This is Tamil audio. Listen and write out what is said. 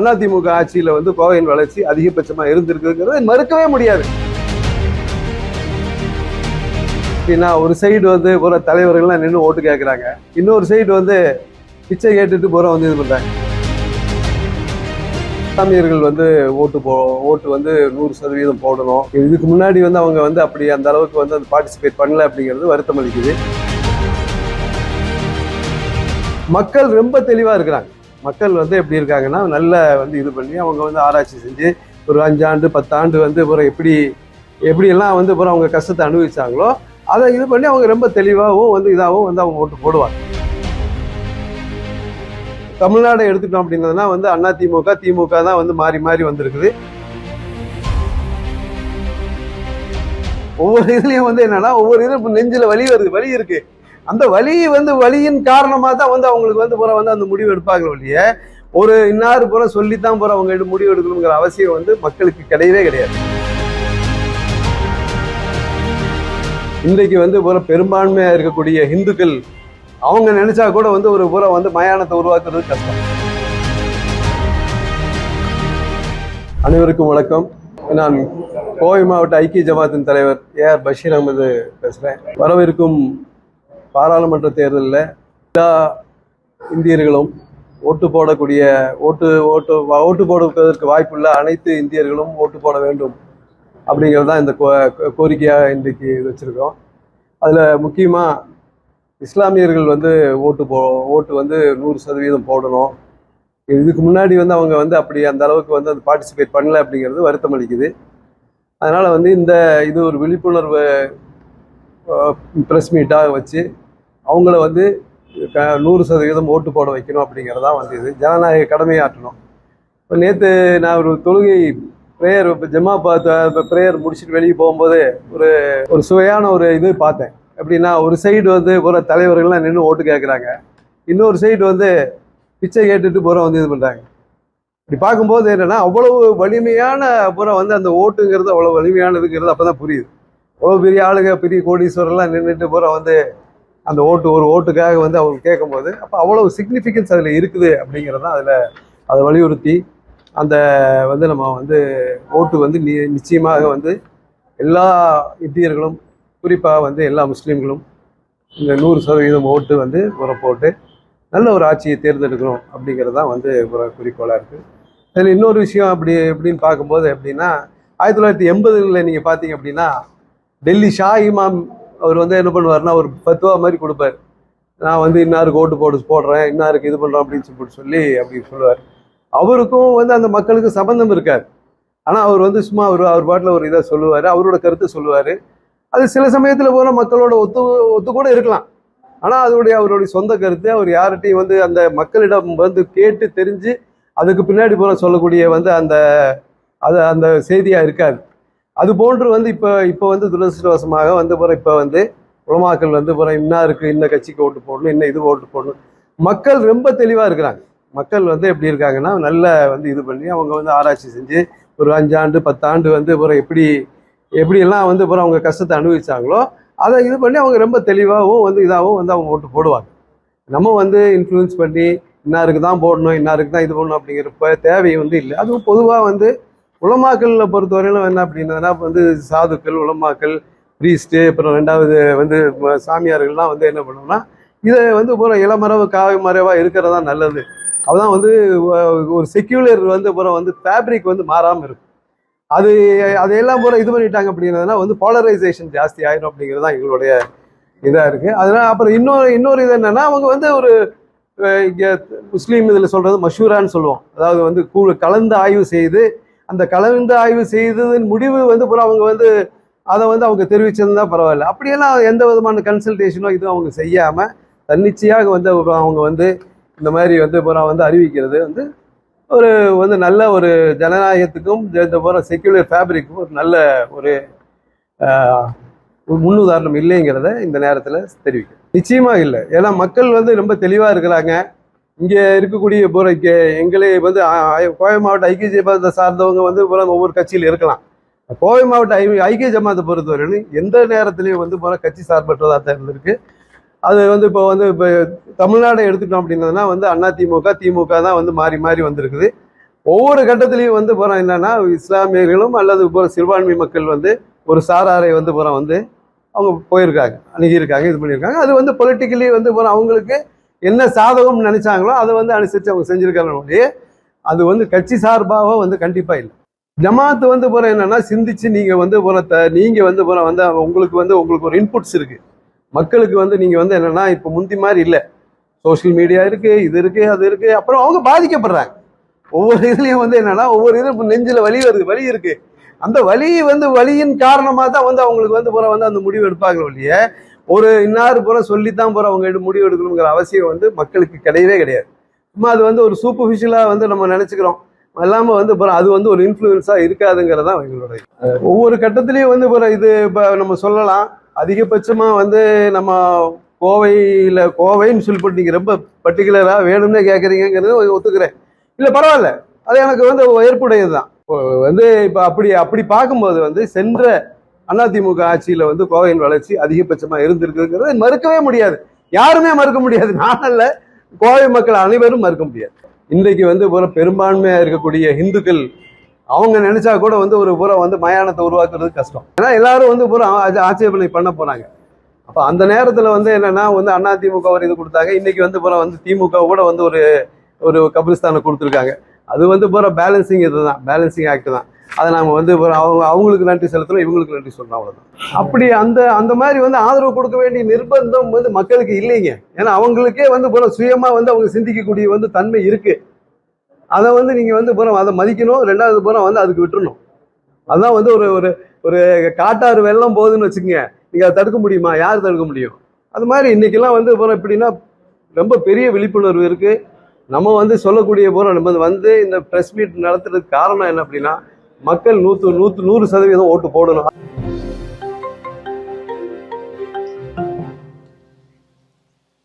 அதிமுக ஆட்சியில் வந்து கோவையின் வளர்ச்சி அதிகபட்சமாக இருந்திருக்குங்கிறது மறுக்கவே முடியாது. அப்படின்னா ஒரு சைடு வந்து போகிற தலைவர்கள்லாம் நின்று ஓட்டு கேட்குறாங்க இன்னொரு சைடு வந்து பிச்சை கேட்டுட்டு போகிற வந்து இது பண்ணுறாங்க இஸ்லாமியர்கள் வந்து ஓட்டு போ ஓட்டு வந்து நூறு சதவீதம் போடணும். இதுக்கு முன்னாடி வந்து அவங்க வந்து அப்படி அந்த அளவுக்கு வந்து அந்த பார்ட்டிசிபேட் பண்ணல அப்படிங்கிறது வருத்தம் அளிக்குது மக்கள் ரொம்ப தெளிவாக இருக்கிறாங்க. மக்கள் வந்து எப்படி இருக்காங்கன்னா நல்ல வந்து இது பண்ணி அவங்க வந்து ஆராய்ச்சி செஞ்சு ஒரு அஞ்சாண்டு பத்தாண்டு வந்து அப்புறம் எப்படி எப்படியெல்லாம் வந்து அப்புறம் அவங்க கஷ்டத்தை அனுபவிச்சாங்களோ அதை இது பண்ணி அவங்க ரொம்ப தெளிவாகவும் வந்து இதாகவும் வந்து அவங்க ஓட்டு போடுவாங்க. தமிழ்நாடை எடுத்துட்டோம் அப்படின்னதுனா வந்து அண்ணா திமுக திமுக தான் வந்து மாறி மாறி வந்திருக்குது. ஒவ்வொரு இதுலேயும் வந்து என்னன்னா ஒவ்வொரு இது நெஞ்சில் வலி வருது வலி இருக்குது அந்த வலி வந்து வலியின் காரணமாக தான் வந்து அவங்களுக்கு வந்து புற வந்து அந்த முடிவு எடுப்பாங்க ஒழிய ஒரு இன்னாறு புற சொல்லித்தான் புற அவங்க எடு- முடிவு எடுக்கணுங்கிற அவசியம் வந்து மக்களுக்கு கிடையவே கிடையாது. இன்றைக்கு வந்து புற பெரும்பான்மையாக இருக்கக்கூடிய இந்துக்கள் அவங்க நினைச்சா கூட வந்து ஒரு புற வந்து மயானத்தை உருவாக்குறது கஷ்டம். அனைவருக்கும் வணக்கம். நான் கோவை மாவட்ட ஐக்கிய ஜமாத்தின் தலைவர் ஏ ஆர் பஷீர் அகமது பேசுகிறேன் வரவிருக்கும் பாராளுமன்ற தேர்தலில் எல்லா இந்தியர்களும் ஓட்டு போடக்கூடிய ஓட்டு ஓட்டு ஓட்டு போடுவதற்கு வாய்ப்புள்ள அனைத்து இந்தியர்களும் ஓட்டு போட வேண்டும் அப்படிங்கிறது தான் இந்த கோ- கோரிக்கையாக இன்றைக்கு வச்சுருக்கோம். அதில் முக்கியமாக இஸ்லாமியர்கள் வந்து ஓட்டு போ ஓட்டு வந்து நூறு சதவீதம் போடணும். இதுக்கு முன்னாடி வந்து அவங்க வந்து அப்படி அந்த அளவுக்கு வந்து அந்த பார்ட்டிசிபேட் பண்ணல அப்படிங்கிறது வருத்தம் அளிக்குது. அதனால் வந்து இந்த இது ஒரு விழிப்புணர்வு ப்ரெஸ் மீட்டாக வச்சு அவங்கள வந்து க- நூறு சதவீதம் ஓட்டு போட வைக்கணும் அப்படிங்கிறது தான் வந்து இது. ஜனநாயக கடமையாற்றணும். இப்போ நேற்று நான் ஒரு தொழுகை ப்ரேயர் இப்போ ஜம்மா பார்த்து ப்ரேயர் முடிச்சுட்டு வெளியே போகும்போது ஒரு ஒரு சுவையான ஒரு இது பார்த்தேன். எப்படின்னா ஒரு சைடு வந்து போகிற தலைவர்கள்லாம் நின்று ஓட்டு கேட்குறாங்க இன்னொரு சைடு வந்து பிச்சை கேட்டுட்டு போகிற வந்து இது பண்ணுறாங்க இப்படி பார்க்கும்போது என்னென்னா அவ்வளவு வலிமையான புறம் வந்து அந்த ஓட்டுங்கிறது அவ்வளோ வலிமையானதுங்கிறது அப்போ தான் புரியுது. அவ்வளோ பெரிய ஆளுங்க பெரிய கோடீஸ்வரர்லாம் நின்றுட்டு புறம் வந்து அந்த ஓட்டு ஒரு ஓட்டுக்காக வந்து அவர் கேட்கும்போது அப்போ அவ்வளவு சிக்னிஃபிகன்ஸ் அதில் இருக்குது அப்படிங்கிறது தான் அதில் அதை வலியுறுத்தி அந்த வந்து நம்ம வந்து ஓட்டு வந்து நி நிச்சயமாக வந்து எல்லா இந்தியர்களும் குறிப்பாக வந்து எல்லா முஸ்லீம்களும் இந்த நூறு சதவீதம் ஓட்டு வந்து உரம் போட்டு நல்ல ஒரு ஆட்சியை தேர்ந்தெடுக்கணும் அப்படிங்கிறது தான் வந்து ஒரு குறிக்கோளாக இருக்குது அதில் இன்னொரு விஷயம் அப்படி எப்படின்னு பார்க்கும்போது எப்படின்னா ஆயிரத்தி தொள்ளாயிரத்தி எண்பதுகளில் நீங்கள் பார்த்தீங்க அப்படின்னா டெல்லி ஷா இமாம் அவர் வந்து என்ன பண்ணுவார்னா ஒரு பத்துவா மாதிரி கொடுப்பார். நான் வந்து இன்னாருக்கு ஓட்டு போட்டு போடுறேன் இன்னாருக்கு இது பண்ணுறேன் அப்படின்னு சொல்லிட்டு சொல்லி அப்படி சொல்லுவார். அவருக்கும் வந்து அந்த மக்களுக்கு சம்பந்தம் இருக்காது. ஆனால் அவர் வந்து சும்மா அவர் அவர் பாட்டில் ஒரு இதை சொல்லுவார் அவரோட கருத்து சொல்லுவார். அது சில சமயத்தில் போகிற மக்களோட ஒத்து ஒத்து கூட இருக்கலாம். ஆனால் அதனுடைய அவருடைய சொந்த கருத்து அவர் யார்கிட்டையும் வந்து அந்த மக்களிடம் வந்து கேட்டு தெரிஞ்சு அதுக்கு பின்னாடி போகிற சொல்லக்கூடிய வந்து அந்த அது அந்த செய்தியாக இருக்காது. அது போன்று வந்து இப்போ இப்போ வந்து துரதிருஷ்டவசமாக வந்து போகிற இப்போ வந்து உலமாக்கள் வந்து பிற இன்னா இருக்குது இன்ன கட்சிக்கு ஓட்டு போடணும் இன்னும் இது ஓட்டு போடணும். மக்கள் ரொம்ப தெளிவாக இருக்கிறாங்க. மக்கள் வந்து எப்படி இருக்காங்கன்னா நல்ல வந்து இது பண்ணி அவங்க வந்து ஆராய்ச்சி செஞ்சு ஒரு அஞ்சாண்டு பத்தாண்டு வந்து போகிற எப்படி எப்படியெல்லாம் வந்து போகிற அவங்க கஷ்டத்தை அனுபவிச்சாங்களோ அதை இது பண்ணி அவங்க ரொம்ப தெளிவாகவும் வந்து இதாகவும் வந்து அவங்க ஓட்டு போடுவாங்க. நம்ம வந்து இன்ஃப்ளூயன்ஸ் பண்ணி இன்னாருக்கு தான் போடணும் இன்னாருக்கு தான் இது பண்ணணும் அப்படிங்கிறப்ப தேவை வந்து இல்லை. அதுவும் பொதுவாக வந்து உலமாக்களில் பொறுத்தவரையிலும் என்ன அப்படின்னா வந்து சாதுக்கள் உலமாக்கள் ப்ரீஸ்ட்டு அப்புறம் ரெண்டாவது வந்து சாமியார்கள்லாம் வந்து என்ன பண்ணோம்னா இதை வந்து போகிற இளமரவு காவை மறைவாக இருக்கிறது தான் நல்லது. அதுதான் வந்து ஒரு செக்யூலர் வந்து பூரா வந்து ஃபேப்ரிக் வந்து மாறாமல் இருக்கும். அது அதையெல்லாம் பூரா இது பண்ணிட்டாங்க அப்படிங்கிறதுனா வந்து போலரைசேஷன் ஜாஸ்தி ஆயிரும் அப்படிங்கிறது தான் எங்களுடைய இதாக இருக்குது அதனால் அப்புறம் இன்னொரு இன்னொரு இது என்னென்னா அவங்க வந்து ஒரு இங்கே முஸ்லீம் இதில் சொல்கிறது மஷூரான்னு சொல்லுவோம். அதாவது வந்து கூ கலந்து ஆய்வு செய்து அந்த கலந்து ஆய்வு செய்ததன் முடிவு வந்து பூரா அவங்க வந்து அதை வந்து அவங்க தெரிவிச்சிருந்தா பரவாயில்ல. அப்படியெல்லாம் எந்த விதமான கன்சல்டேஷனோ இதுவும் அவங்க செய்யாமல் தன்னிச்சையாக வந்து அவங்க வந்து இந்த மாதிரி வந்து பூரா வந்து அறிவிக்கிறது வந்து ஒரு வந்து நல்ல ஒரு ஜனநாயகத்துக்கும் இந்த பூரா செக்யூலர் ஃபேப்ரிக்கும் ஒரு நல்ல ஒரு முன்னுதாரணம் இல்லைங்கிறத இந்த நேரத்தில் தெரிவிக்கிறேன். நிச்சயமாக இல்லை. ஏன்னா மக்கள் வந்து ரொம்ப தெளிவாக இருக்கிறாங்க. இங்கே இருக்கக்கூடிய பூரா இங்கே எங்களே வந்து கோவை மாவட்ட ஐக்கிய ஜமாத்தை சார்ந்தவங்க வந்து பூரா ஒவ்வொரு கட்சியில் இருக்கலாம். கோவை மாவட்ட ஐ ஐக்கிய ஜமாத்தை பொறுத்தவரையிலும் எந்த நேரத்திலையும் வந்து போகிற கட்சி சார்பற்றதாக தான் இருந்திருக்கு அது வந்து இப்போ வந்து இப்போ தமிழ்நாடை எடுத்துட்டோம் அப்படின்னதுனா வந்து அண்ணா திமுக திமுக தான் வந்து மாறி மாறி வந்திருக்குது. ஒவ்வொரு கட்டத்திலையும் வந்து பூரா என்னென்னா இஸ்லாமியர்களும் அல்லது பூரா சிறுபான்மை மக்கள் வந்து ஒரு சாராரை வந்து பூரா வந்து அவங்க போயிருக்காங்க அணுகியிருக்காங்க இது பண்ணியிருக்காங்க. அது வந்து பொலிட்டிக்கலி வந்து போகிறோம் அவங்களுக்கு என்ன சாதகம்னு நினைச்சாங்களோ அதை வந்து அனுசரித்து அவங்க செஞ்சிருக்காங்க அது வந்து கட்சி சார்பாக வந்து கண்டிப்பாக இல்லை. ஜமாத்து வந்து போகிற என்னன்னா சிந்திச்சு நீங்கள் வந்து போகிற த நீங்கள் வந்து போகிற வந்து உங்களுக்கு வந்து உங்களுக்கு ஒரு இன்புட்ஸ் இருக்கு. மக்களுக்கு வந்து நீங்கள் வந்து என்னன்னா இப்போ முந்தி மாதிரி இல்லை. சோஷியல் மீடியா இருக்கு இது இருக்கு அது இருக்கு அப்புறம் அவங்க பாதிக்கப்படுறாங்க. ஒவ்வொரு இதுலேயும் வந்து என்னன்னா ஒவ்வொரு இது நெஞ்சில் வலி வருது வலி இருக்கு. அந்த வலி வந்து வலியின் காரணமாக தான் வந்து அவங்களுக்கு வந்து போகிற வந்து அந்த முடிவு எடுப்பாங்க இல்லையே ஒரு இன்னாறு புற சொல்லித்தான் போற அவங்க முடிவு எடுக்கணுங்கிற அவசியம் வந்து மக்களுக்கு கிடையவே கிடையாது. சும்மா அது வந்து ஒரு சூப்பர்ஃபிஷியலா வந்து நம்ம நினைச்சுக்கிறோம். எல்லாம வந்து போற அது வந்து ஒரு இன்ஃப்ளூயன்ஸாக இருக்காதுங்கிறதான் எங்களுடைய ஒவ்வொரு கட்டத்துலேயும் வந்து போற இது இப்ப நம்ம சொல்லலாம். அதிகபட்சமா வந்து நம்ம கோவையில் கோவைன்னு சொல்லிட்டு நீங்கள் ரொம்ப பர்டிகுலராக வேணும்னே கேட்குறீங்கிறது ஒத்துக்கிறேன். இல்லை பரவாயில்ல. அது எனக்கு வந்து ஏற்புடையது தான் வந்து இப்போ அப்படி அப்படி பார்க்கும்போது வந்து சென்ற அதிமுக ஆட்சியில வந்து கோவையின் வளர்ச்சி அதிகபட்சமா இருந்திருக்குங்கிறத மறுக்கவே முடியாது. யாருமே மறுக்க முடியாது. நான் அல்ல. கோவை மக்கள் அனைவரும் மறுக்க முடியாது. இன்றைக்கு வந்து பூரா பெரும்பான்மையா இருக்கக்கூடிய இந்துக்கள் அவங்க நினைச்சா கூட வந்து ஒரு பூரா வந்து மயானத்தை உருவாக்குறது கஷ்டம். ஏன்னா எல்லாரும் வந்து பூரா ஆட்சேபனை பண்ண போனாங்க அப்போ அந்த நேரத்தில் வந்து என்னன்னா வந்து அதிமுக ஒரு இது கொடுத்தாங்க. இன்னைக்கு வந்து பூரா வந்து திமுக கூட வந்து ஒரு ஒரு கபிரிஸ்தானை கொடுத்துருக்காங்க. அது வந்து பூரா பேலன்சிங் இதுதான். பேலன்சிங் ஆக்ட் தான். அதை நாம வந்து அவங்க அவங்களுக்கு நன்றி செலுத்தணும் இவங்களுக்கு நன்றி சொல்லணும் அவ்வளோதான் அப்படி அந்த அந்த மாதிரி வந்து ஆதரவு கொடுக்க வேண்டிய நிர்பந்தம் வந்து மக்களுக்கு இல்லைங்க. ஏன்னா அவங்களுக்கே வந்து பூரா சுயமாக வந்து அவங்க சிந்திக்கக்கூடிய வந்து தன்மை இருக்கு. அதை வந்து நீங்கள் வந்து பூரா அதை மதிக்கணும் ரெண்டாவது பூரா வந்து அதுக்கு விட்டுறணும். அதான் வந்து ஒரு ஒரு ஒரு காட்டாறு வெள்ளம் போகுதுன்னு வச்சுக்கோங்க. நீங்கள் அதை தடுக்க முடியுமா? யார் தடுக்க முடியும்? அது மாதிரி இன்றைக்கெல்லாம் வந்து போகிறோம் எப்படின்னா ரொம்ப பெரிய விழிப்புணர்வு இருக்குது நம்ம வந்து சொல்லக்கூடிய போகிறோம் நம்ம வந்து இந்த ப்ரெஸ் மீட் நடத்துறதுக்கு காரணம் என்ன அப்படின்னா மக்கள் நூற்று நூற்று நூறு சதவீதம் ஓட்டு போடணும்.